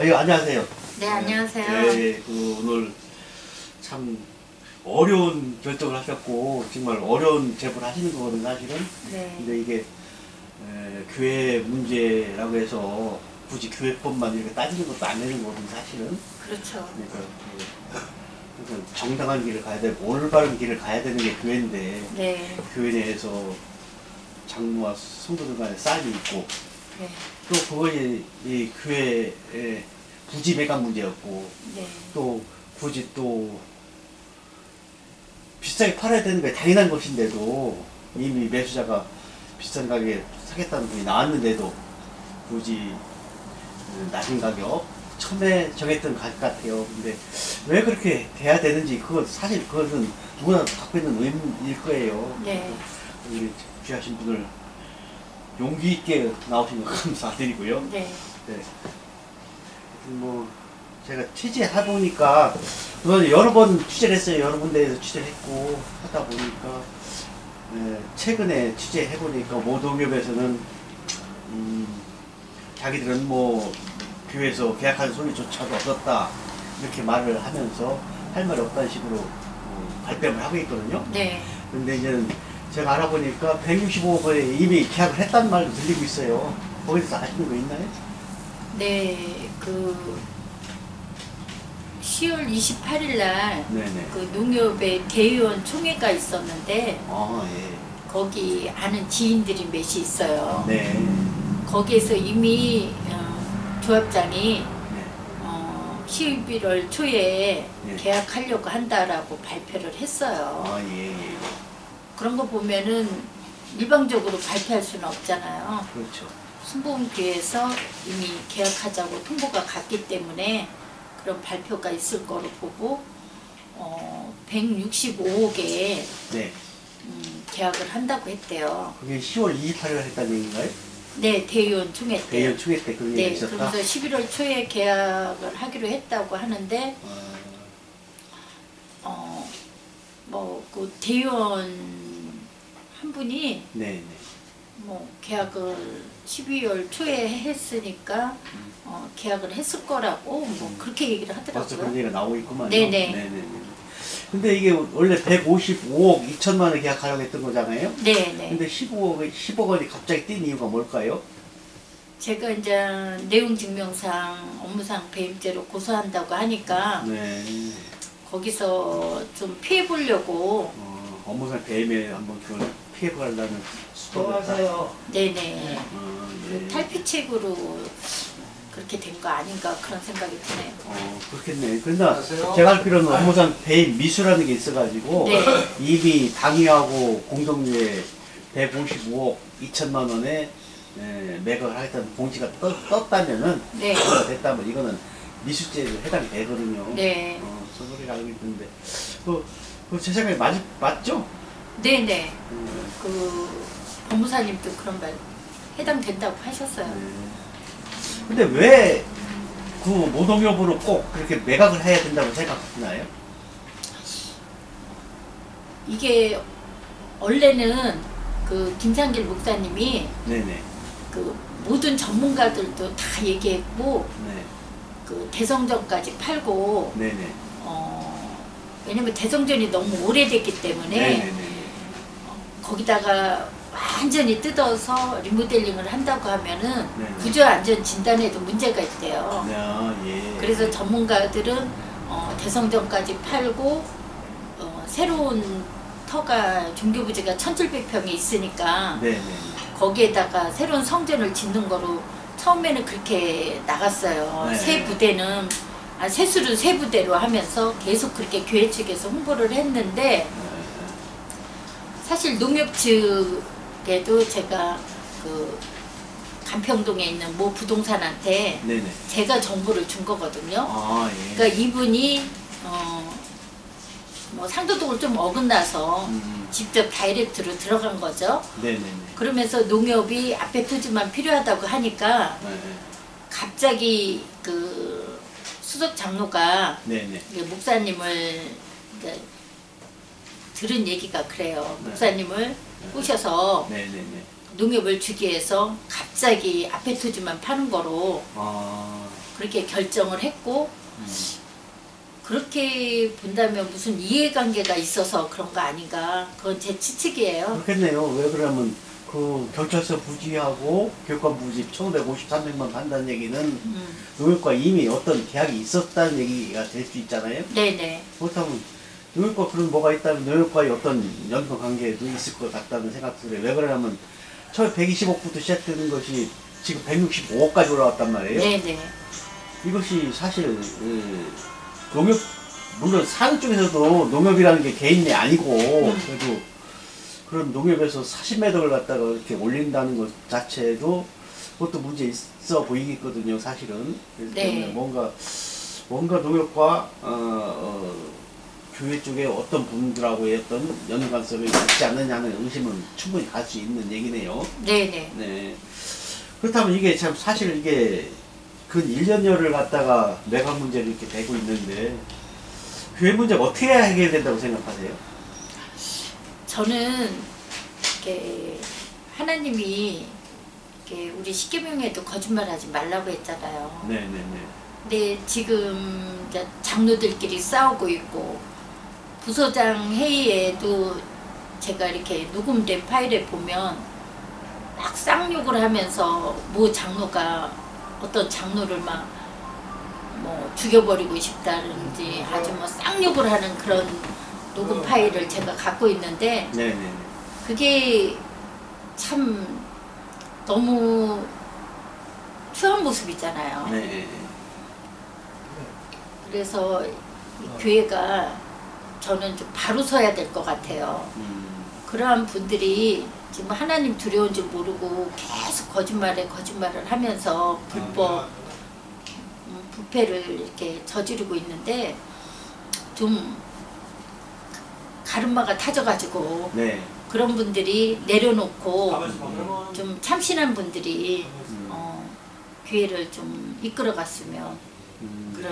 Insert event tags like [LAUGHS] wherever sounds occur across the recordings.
예, 안녕하세요. 네, 안녕하세요. 네, 그 오늘 참 어려운 결정을 하셨고 정말 어려운 제보를 하시는 거거든요, 사실은. 네. 근데 이게 에, 교회 문제라고 해서 굳이 교회법만 이렇게 따지는 것도 안 되는 거거든요, 사실은. 그렇죠. 그러니까, 그, 그러니까 정당한 길을 가야 되고 올바른 길을 가야 되는 게 교회인데 네. 교회 내에서 장로와 성도들 간에 싸움이 있고 네. 또 그것이 이 교회의 부지 매각 문제였고 네. 또 굳이 또 비싸게 팔아야 되는 게 당연한 것인데도 이미 매수자가 비싼 가격에 사겠다는 분이 나왔는데도 굳이 그 낮은 가격 처음에 정했던 가격 같아요. 근데 왜 그렇게 돼야 되는지 그건 사실 그것은 누구나 갖고 있는 의문일 거예요. 네. 우리 귀하신 분을 용기 있게 나오신 거 감사드리고요. 네. 네. 뭐 제가 취재해 보니까 여러 번 취재를 했어요. 여러 군데에서 취재를 했고 하다 보니까 예, 최근에 취재해 보니까 모 동협에서는 음, 자기들은 뭐 교회에서 계약하는 소리조차도 없었다 이렇게 말을 하면서 할 말이 없다는 식으로 어, 발뺌을 하고 있거든요. 네. 근데 이제는 제가 알아보니까 165억 원에 이미 계약을 했다는 말도 들리고 있어요. 거기서 아시는 거 있나요? 네. 그 10월 28일 날 네네. 그 농협의 대의원 총회가 있었는데 아, 예. 거기 아는 지인들이 몇이 있어요. 네. 거기에서 이미 어, 조합장이 네. 어, 11월 초에 예. 계약하려고 한다라고 발표를 했어요. 아, 예, 예. 그런 거 보면은 일방적으로 발표할 수는 없잖아요. 그렇죠. 순복음교회에서 이미 계약하자고 통보가 갔기 때문에 그런 발표가 있을 거로 보고 어, 165억에 네. 음, 계약을 한다고 했대요. 그게 10월 28일 했다는 얘기인가요? 네, 대의원 총회 때. 대연 총회 때 얘기가 네, 있었다? 그래서 11월 초에 계약을 하기로 했다고 하는데 아, 어, 뭐 그 대의원 한 분이 네 네. 뭐 계약을 12월 초에 했으니까 어, 계약을 했을 거라고 뭐 그렇게 얘기를 벌써 그런 하더라고요. 얘기가 나오고 있구만요. 네네. 네네네. 근데 이게 원래 155억 2천만 원 계약하려고 했던 거잖아요? 네, 네. 근데 15억, 10억 원이 갑자기 뛴 이유가 뭘까요? 제가 이제 내용 증명상 업무상 배임죄로 고소한다고 하니까 네. 거기서 좀 피해 보려고 어, 업무상 배임에 한번 그걸 피해가려는 수도하세요. 네네 어, 그 예. 탈피책으로 그렇게 된 거 아닌가 그런 생각이 드네요. 어, 그렇겠네. 그러나 제가 알 필요는 업무상 배임 미수라는 게 있어가지고 네. 이미 당위하고 공동유에 155억 2천만 원에 에, 매각을 하겠다는 공지가 떴, 떴다면은 네. 됐다면 이거는 미수죄에 해당이 되거든요. 네. 어, 저 소리를 알고 있는데 그, 그제 생각에 맞, 맞죠? 네네 음, 그 법무사님도 그런 말 해당된다고 하셨어요. 네. 근데 왜 그 모동여부를 꼭 그렇게 매각을 해야 된다고 생각하시나요? 이게 원래는 그 김상길 목사님이 네네. 그 모든 전문가들도 다 얘기했고 네. 그 대성전까지 팔고 네네. 어 왜냐면 대성전이 너무 오래됐기 때문에 네네네. 거기다가 완전히 뜯어서 리모델링을 한다고 하면은 네네. 구조 안전 진단에도 문제가 있대요. 아, 예. 그래서 전문가들은 어, 대성전까지 팔고 어, 새로운 터가 종교 부지가 1,700평이 있으니까 네 네. 거기에다가 새로운 성전을 짓는 거로 처음에는 그렇게 나갔어요. 네. 새 부대는 아, 세수를 세 부대로 하면서 계속 그렇게 교회 측에서 홍보를 했는데 사실 농협 측에도 제가 그 간평동에 있는 모 부동산한테 네네. 제가 정보를 준 거거든요. 아, 예. 그러니까 이분이 어, 뭐 상도덕을 좀 어긋나서 음, 직접 다이렉트로 들어간 거죠. 네네네. 그러면서 농협이 앞에 토지만 필요하다고 하니까 네. 갑자기 그 수석 장로가 네네. 그 목사님을 들은 얘기가 그래요. 네. 목사님을 꼬셔서 네 네 네. 농협을 주기 위해서 갑자기 앞에 토지만 파는 거로 아, 그렇게 결정을 했고 그렇게 본다면 무슨 이해관계가 있어서 그런 거 아닌가 그건 제 추측이에요. 그렇겠네요. 왜 그러면 그 경찰서 부지하고 교육관 부지 1,553명만 한다는 얘기는 음, 농협과 이미 어떤 계약이 있었다는 얘기가 될 수 있잖아요. 네네. 그렇다면 농협과 그런 뭐가 있다면 농협과의 어떤 연관 관계도 있을 것 같다는 생각도 들어요. 왜 그러냐면 처음에 120억부터 시작되는 것이 지금 165억까지 올라왔단 말이에요. 네네. 이것이 사실 그 농협 물론 사는 쪽에서도 농협이라는 게 개인이 아니고 그래도 그런 농협에서 40매덕을 갖다가 이렇게 올린다는 것 자체도 그것도 문제 있어 보이겠거든요 사실은 그래서 네. 뭔가 뭔가 농협과 어, 어, 교회 쪽에 어떤 분들하고의 어떤 연관성이 있지 않느냐는 의심은 충분히 갈 수 있는 얘기네요. 네네. 네. 그렇다면 이게 참 사실 이게 근 1년여를 갖다가 매각 문제를 이렇게 되고 있는데 교회 문제가 어떻게 해결된다고 생각하세요? 저는 이렇게 하나님이 이렇게 우리 십계명에도 거짓말하지 말라고 했잖아요. 네네네. 근데 지금 장로들끼리 싸우고 있고 부서장 회의에도 제가 이렇게 녹음된 파일에 보면 막 쌍욕을 하면서 모 장로가 어떤 장로를 막 뭐 죽여버리고 싶다든지 아주 뭐 쌍욕을 하는 그런 녹음 파일을 제가 갖고 있는데 네네네. 그게 참 너무 추한 모습이잖아요. 네. 그래서 이 교회가 저는 좀 바로 서야 될 것 같아요. 음, 그러한 분들이 지금 하나님 두려운 줄 모르고 계속 거짓말에 거짓말을 하면서 불법 음, 부패를 이렇게 저지르고 있는데 좀 가르마가 타져가지고 네. 그런 분들이 내려놓고 좀 참신한 분들이 음, 어, 교회를 좀 이끌어갔으면 음.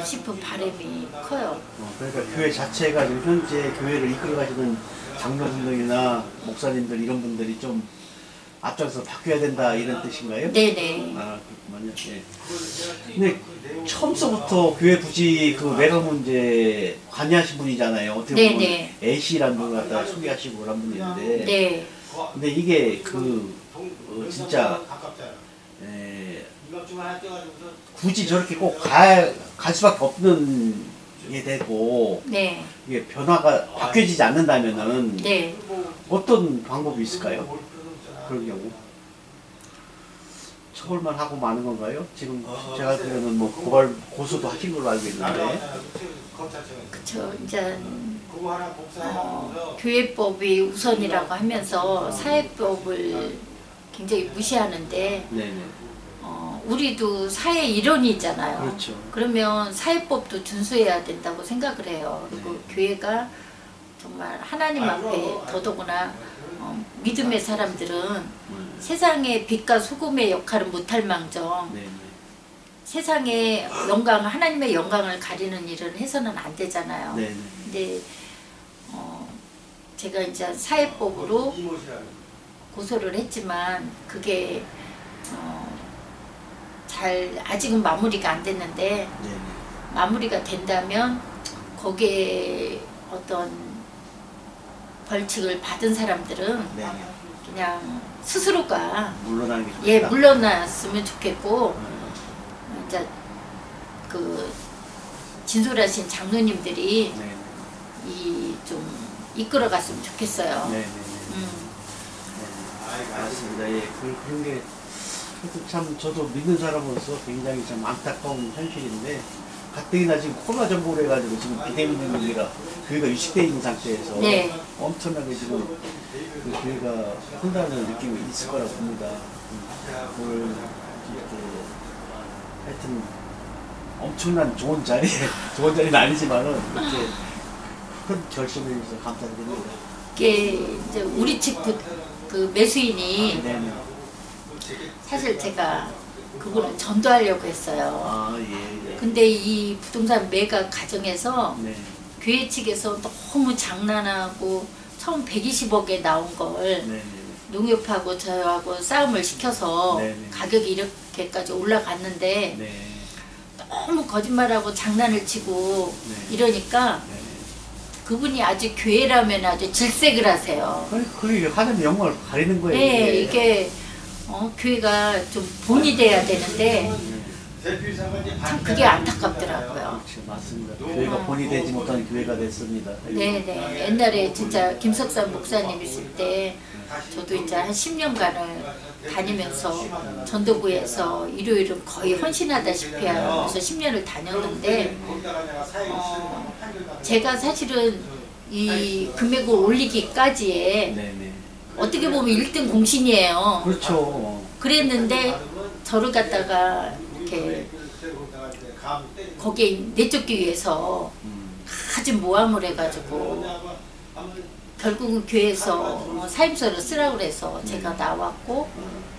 싶은 바람이 커요. 어, 그러니까 교회 자체가 지금 현재 교회를 이끌어 가시는 장로분들이나 목사님들 이런 분들이 좀 앞장서 바뀌어야 된다 이런 뜻인가요? 네네. 아 그렇군요. 예. 근데 처음서부터 교회 부지 그 매각 문제 관여하신 분이잖아요. 어떻게 보면 네네. A씨라는 분을 갖다 소개하시고 그런 분인데. 네. 근데 이게 그 어, 진짜 에, 굳이 저렇게 꼭갈 수밖에 없는 게 되고 네. 이게 변화가 바뀌어지지 않는다면은 네. 어떤 방법이 있을까요? 그런 경우 처벌만 하고 마는 건가요? 지금 제가 알기로는 뭐 고발 고소도 하신 걸로 알고 있는데 그쵸. 이제 어, 교회법이 우선이라고 하면서 사회법을 굉장히 무시하는데 네네 어, 우리도 사회 일원이잖아요. 그렇죠. 그러면 사회법도 준수해야 된다고 생각을 해요. 그리고 네. 교회가 정말 하나님 앞에 더더구나 어, 믿음의 사람들은 음, 세상의 빛과 소금의 역할을 못할 망정 네네 세상의 영광 하나님의 영광을 가리는 일은 해서는 안 되잖아요. 네네 근데 어, 제가 이제 사회법으로 고소를 했지만 그게 어, 잘 아직은 마무리가 안 됐는데 네네 마무리가 된다면 거기에 어떤 벌칙을 받은 사람들은 네네 그냥 스스로가 물러나는 게 좋겠다. 예 물러났으면 좋겠고 음, 이제 그 진솔하신 장로님들이 네네. 이좀 이끌어갔으면 좋겠어요. 네 네 네. 음, 네, 맞습니다. 예, 그, 그런 게, 참, 저도 믿는 사람으로서 굉장히 참 안타까운 현실인데, 가뜩이나 지금 코로나 전보를 해가지고 지금 비대면 경기가 교회가 유식되어 있는 상태에서 네. 엄청나게 지금 그 교회가 혼란을 느끼고 있을 거라고 봅니다. 음, 오늘 이렇게 하여튼 엄청난 좋은 자리, [LAUGHS] 좋은 자리는 아니지만은 이렇게 큰 결심을 해주셔서 감사드립니다. 이게 이제 우리 측 그, 그 매수인이 네네. 사실 제가 그거를 전도하려고 했어요. 아, 예, 예. 근데 이 부동산 매각 과정에서 네. 교회 측에서 너무 장난하고 처음 120억에 나온 걸 네 네. 농협하고 저하고 싸움을 시켜서 네 네. 가격이 이렇게까지 올라갔는데 네. 너무 거짓말하고 장난을 치고 네. 이러니까 네. 그분이 아주 교회라면 아주 질색을 하세요. 그게- 그게 하나님의 영광을 가리는 거예요. 네, 이게 어, 교회가 좀 본이 돼야 되는데 참 그게 안타깝더라고요. 그렇죠, 맞습니다. 교회가 본이 되지 못한 교회가 됐습니다. 네, 네. 옛날에 진짜 김석산 목사님 있을 때 저도 이제 한 10년간을 다니면서 전도부에서 일요일은 거의 헌신하다시피 하면서 10년을 다녔는데 어, 제가 사실은 이 금액을 올리기까지에 네, 네. 어떻게 보면 1등 공신이에요. 그렇죠. 그랬는데 저를 갖다가 이렇게 거기에 내쫓기 위해서 음, 아주 모함을 해가지고 결국은 교회에서 어, 사임서를 쓰라고 그래서 제가 나왔고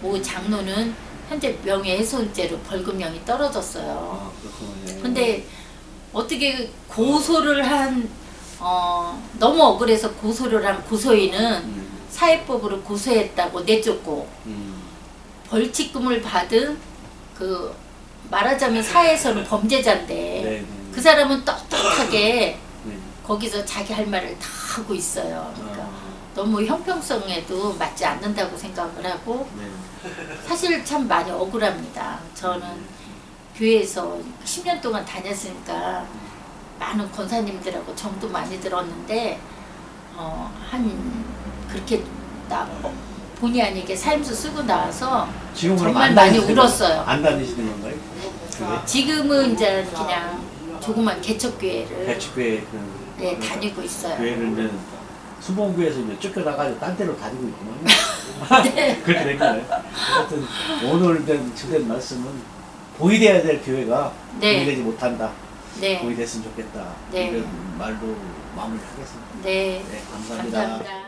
모 장로는 현재 명예훼손죄로 벌금형이 떨어졌어요. 아. 근데 어떻게 고소를 한 어, 너무 억울해서 고소를 한 고소인은 음, 사회법으로 고소했다고 내쫓고 음, 벌칙금을 받은 그 말하자면 사회에서는 [LAUGHS] 범죄자인데 네, 네. 그 사람은 떳떳하게 네. 거기서 자기 할 말을 다 하고 있어요. 그러니까 아, 너무 형평성에도 맞지 않는다고 생각을 하고 네. 사실 참 많이 억울합니다. 저는 교회에서 10년 동안 다녔으니까 많은 권사님들하고 정도 많이 들었는데 어, 한 그렇게 나 어, 본의 아니게 사임서 쓰고 나와서 지금 그럼 정말 안 많이 다니시는 울었어요. 건- 안 다니시는 건가요? 교회? 지금은 이제 그냥 조그만 개척교회를 대축교회 그 네, 다니고 있어요. 교회를 이제 수봉구에서 이제 쫓겨나가지고 딴 데로 다니고 있구만요. [LAUGHS] 네. [LAUGHS] 그렇게 된 거예요. 하여튼 오늘 된 주된 말씀은 보이돼야 될 교회가 네. 보이되지 못한다. 네, 보이됐으면 좋겠다. 네. 이런 말로 마무리하겠습니다. 네, 네, 감사합니다. 감사합니다.